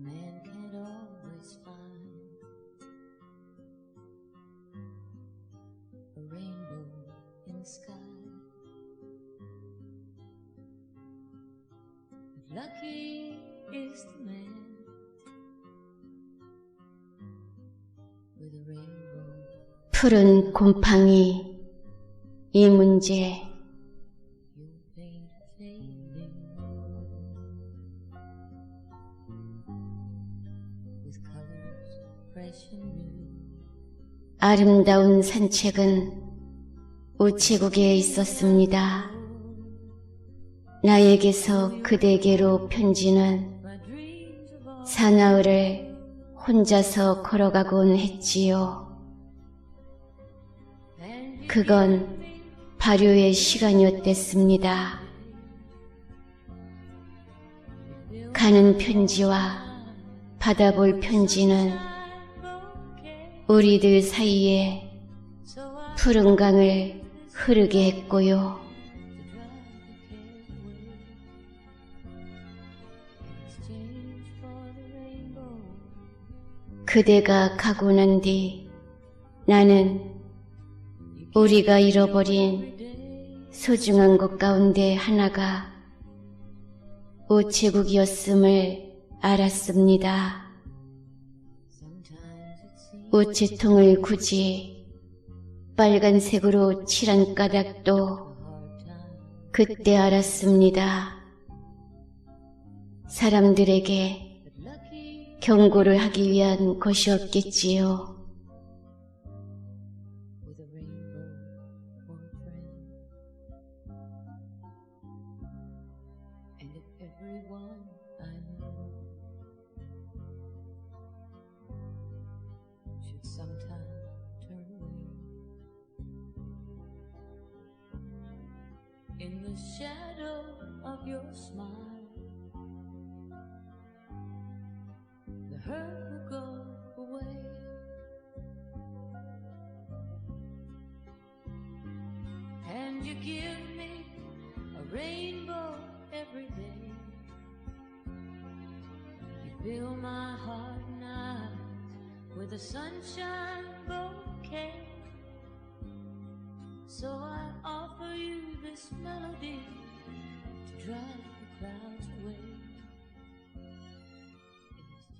man can't always find a rainbow in the sky. But lucky is the man with a rainbow. 푸른 곰팡이 이 문제 아름다운 산책은 우체국에 있었습니다. 나에게서 그대에게로 편지는 사나흘을 혼자서 걸어가곤 했지요. 그건 발효의 시간이었댔습니다. 가는 편지와 받아볼 편지는 우리들 사이에 푸른 강을 흐르게 했고요. 그대가 가고 난 뒤 나는 우리가 잃어버린 소중한 것 가운데 하나가 우체국이었음을 알았습니다. 우체통을 굳이 빨간색으로 칠한 까닭도 그때 알았습니다. 사람들에게 경고를 하기 위한 것이었겠지요. In the shadow of your smile, the hurt will go away. And you give me a rainbow every day. You fill my heart and with a sunshine bouquet. So I this melody